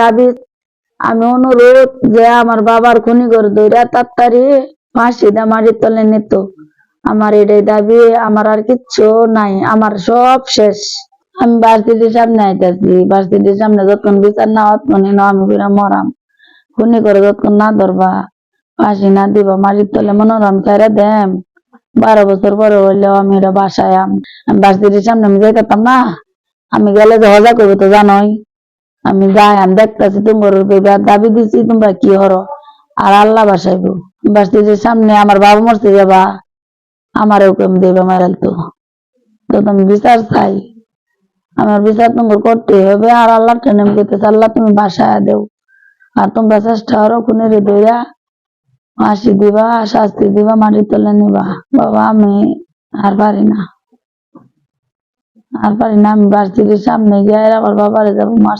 দাবি, আমি অনুরোধ যে আমার বাবার খুনি করে তাড়াতাড়ি ফাঁসি দা মাটির তলে নিত। আমার এটাই দাবি, আমার আর কিচ্ছু নাই, আমার সব শেষ। আমি ভার্সিটির সামনে আইতাছি, ভার্সিটির সামনে যতক্ষণ বিচার না আমি বিরা মরাম। খুনি করে যতক্ষণ না ধরবা, ফাঁসি না দিবা মাটির তলে মনোরম চাইরা দেম। বারো বছর পরে হইলেও আমি এটা বাসায় আম ভার্সিটির সামনে আমি যাইতাম না। আমি গেলে হজা করব তো জানোই। আমি যাই, আমি দেখতেছি তোমার দাবি দিছি, তোমরা কি হরো? আর আল্লাহ বাসাইব। ভার্সিটির সামনে, আমার বাবা মরতে যাবা আমার হুকুম দেবে মারাল তো তো তুমি বিচার চাই, আমার বিচার তোমার করতে হবে। আর আল্লাহ টেনে করতেছে, আল্লাহ তুমি বাসায় দেও। আর তোমরা চেষ্টা করো খুনের দইরা ফাঁসি দিবা, শাস্তি দিবা, মাটির তলে নিবা। বাবা, আমি আর পারি না। আর পারি না আমি ভার্সিটির সামনে গিয়ে আবার বাবারে যাব মার